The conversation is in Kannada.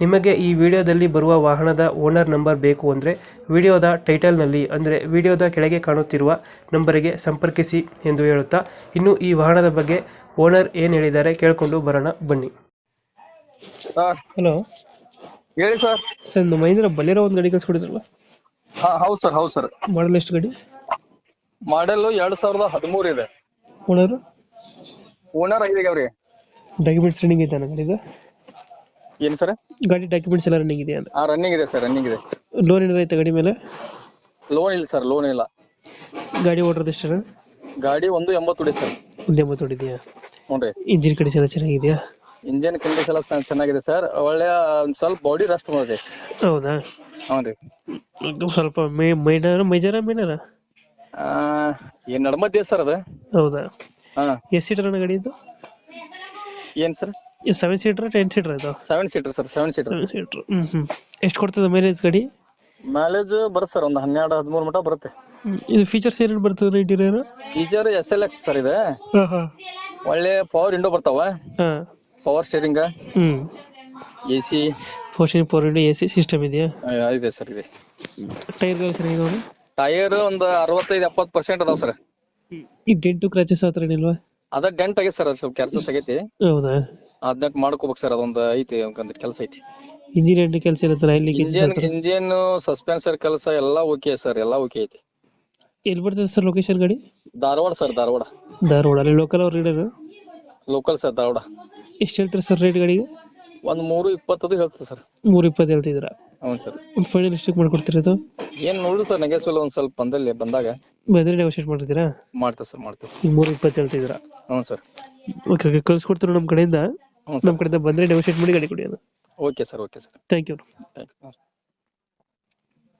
ನಿಮಗೆ ಈ ವಿಡಿಯೋದಲ್ಲಿ ಬರುವ ವಾಹನದ ಓನರ್ ನಂಬರ್ ಬೇಕು ಅಂದರೆ ವಿಡಿಯೋದ ಟೈಟಲ್ನಲ್ಲಿ ಅಂದರೆ ವಿಡಿಯೋದ ಕೆಳಗೆ ಕಾಣುತ್ತಿರುವ ನಂಬರಿಗೆ ಸಂಪರ್ಕಿಸಿ ಎಂದು ಹೇಳುತ್ತಾ ಇನ್ನು ಈ ವಾಹನದ ಬಗ್ಗೆ ಓನರ್ ಏನು ಹೇಳಿದ್ದಾರೆ ಕೇಳಿಕೊಂಡು ಬರೋಣ ಬನ್ನಿ. Sir hello. ಹೇಳಿ ಸರ್. ಸರ್ ಮಹೇಂದ್ರ ಬಲಿರೋ ಒಂದು ಗಾಡಿ ಕಳಿಸ್ಕೊಡಿದ್ರಲ್ಲ? ಹಾ ಹೌದು ಸರ್ ಹೌದು ಸರ್. ಮಾಡಲ್ ಎಷ್ಟು ಗಡಿ? ಮಾಡೆಲ್ ಎರಡ್ ಸಾವಿರದ ಹದಿಮೂರು ಇದೆ. ಓನರು? ಓನರ್ ಐದು ಅವ್ರಿ ಡಾಕ್ಯುಮೆಂಟ್ಸ್ ರನ್ನಿಂಗ್ ನನ್ನ ಗಾಡಿದು? ಏನ್ ಸರ್? ಗಾಡಿ ಡಾಕ್ಯುಮೆಂಟ್ಸ್ ಎಲ್ಲ ರನ್ನಿಂಗ್ ಇದೆ ಅಂತ ಆ ರನ್ನಿಂಗ್ ಇದೆ ಸರ್ ರನ್ನಿಂಗ್ ಇದೆ. ಲೋನ್ ಏನಾರ ಐತೆ ಗಾಡಿ ಮೇಲೆ? ಲೋನ್ ಇಲ್ಲ ಸರ್ ಲೋನ್ ಇಲ್ಲ. ಗಾಡಿ ಓಡಿರೋದು ಎಷ್ಟು ಗಾಡಿ ಒಂದು ಎಂಬತ್ತು ಹೊಡಿ ಸರ್. ಒಂದು ಎಂಬತ್ತು ಹೊಡಿದೆಯಾ? ರೀ. ಇಂಜಿನ್ ಕಂಡೀಷನ್ ಎಲ್ಲ ಚೆನ್ನಾಗಿದೆಯಾ? ಇಂಜಿನ್ ಕಂಡೀಷನ್ ಎಲ್ಲ ಚೆನ್ನ- ಚೆನ್ನಾಗಿದೆ ಸರ್. ಒಳ್ಳೆ ಒಂದು ಸ್ವಲ್ಪ ಬಾಡಿ ರೆಸ್ಟ್ ಮಾಡಿದೆ ಹೌದಾ? ಹ್ಞೂ ರೀ. ಇದು ಸ್ವಲ್ಪ ಮೇ ಮೈನರ್ ಮೇಜರ ಮೈನರ ಆ, ಏನ್ ನಡ್ಮದ್ದೆ ಸರ್ ಅದು? ಹೌದಾ? ಹಾಂ. ಎಷ್ಟು ಸೀಟರ್ ಅಣ್ಣ ಗಾಡಿ ಇದು? ಏನು sir? Seven seater ten seater ಇದು? Seven seater sir seven seater seven seater hmm ಎಷ್ಟು ಕೊಡ್ತದೆ ಮೈಲೇಜ್ ಗಾಡಿ? ಮೈಲೇಜ್ ಬರುತ್ತೆ ಸರ್ ಒಂದು ಹನ್ನೆರಡು ಹದಿಮೂರು ಮಟ ಬರುತ್ತೆ. ಇದು ಫೀಚರ್ಸ್ ಏನೇನು ಬರ್ತದೆ interior feature S L X sir ಇದೆ. ಹಾಂ ಹಾಂ. ಒಳ್ಳೆ ಪವರ್ ವಿಂಡೋ ಬರ್ತಾವ. ಹಾಂ. Power steering hmm. A C ಫೋರ್ಶನ್ ಫೋರ್ ಇಂಡಿ ಎ ಸಿ ಸಿಸ್ಟಮ್ ಇದೆಯಾ? ಇದೆ ಸರ್ ಇದೆ. ಟೈರ್ಗಳು ಚೆನ್ನಾಗಿದೆ ಟೈರ್ ಒಂದು ಅರವತ್ತೈದು ಎಪ್ಪತ್ತು ಪರ್ಸೆಂಟ್ ಅದಾವ ಸರ್ ಈ ಡೆಂಟು ಕ್ರಾಚಸ್ ಹತ್ರ ಏನಿಲ್ವಾ? ಅದ ಡೆಂಟ್ ಆಗೈತೆ ಸರ್ ಸ್ವಲ್ಪ ಕೆಲಸ ಆಗೈತಿ. ಹೌದಾ? ಅದನ್ನ ಮಾಡ್ಕೋಬೇಕು ಸರ್ ಅದೊಂದು ಐತಿ ಒಂದ್ ಕೆಲಸ ಐತಿ. ಇಂಜಿನ್ ಕೆಲಸ ಇರುತ್ತಲ್ಲ ಇಲ್ಲಿ ಇಂಜಿನ್ ಇಂಜಿನ್ ಸಸ್ಪೆನ್ಸರ್ ಕೆಲಸ ಎಲ್ಲ ಓಕೆ ಸರ್ ಎಲ್ಲ ಓಕೆ ಐತಿ. ಎಲ್ಲಿ ಬರ್ತದೆ ಸರ್ ಲೊಕೇಶನ್ ಗಾಡಿ? ಧಾರವಾಡ ಸರ್ ಧಾರವಾಡ. ಧಾರವಾಡ ಅಲ್ಲಿ ಲೋಕಲ್ ಅವ್ರು ಇಡೋದು ಲೋಕಲ್ ಸರ್ ಧಾರವಾಡ. ಎಷ್ಟು ಹೇಳ್ತಾರೆ ಸರ್ ರೇಟ್ ಗಾಡಿಗೆ? ಒಂದು ಮೂರು ಇಪ್ಪತ್ತದು ಹೇಳ್ತದೆ ಸರ್. ಮೂರು ಇಪ್ಪತ್ತು ಹೇಳ್ತಿದ್ದೀರಾ? ಹ್ಞೂ ಸರ್. ಒಂದು ಫೈನಲ್ ಎಷ್ಟಕ್ಕೆ ಮಾಡ್ಕೊಡ್ತೀರಾ ಇದು? ಏನು ನೋಡು ಸರ್ ನೆಗೆಸ್ವಲ್ ಒಂದು ಸ್ವಲ್ಪ ಬಂದಲ್ಲಿ ಬಂದಾಗ. ಬೆದರಿ ನೆಗೋಷಿಯೇಟ್ ಮಾಡ್ತಿದ್ದೀರಾ ಮಾಡ್ತೇವೆ ಸರ್ ಮಾಡ್ತೇವೆ. ಮೂರು ಇಪ್ಪತ್ತು ಹೇಳ್ತಿದ್ದೀರಾ? ಹ್ಞೂ ಸರ್. ಓಕೆ ಓಕೆ ಕಳ್ಸ್ಕೊಡ್ತೀರಾ ನಮ್ಮ ಕಡೆಯಿಂದ? ಹ್ಞೂ ನಮ್ಮ ಕಡೆ ಕಡೆಯಿಂದ ಬಂದರೆ ನೆಗೋಷಿಯೇಟ್ ಮಾಡಿ ಗಾಡಿ ಕೊಡಿ ಅದು. Okay sir okay sir. Thank you thank you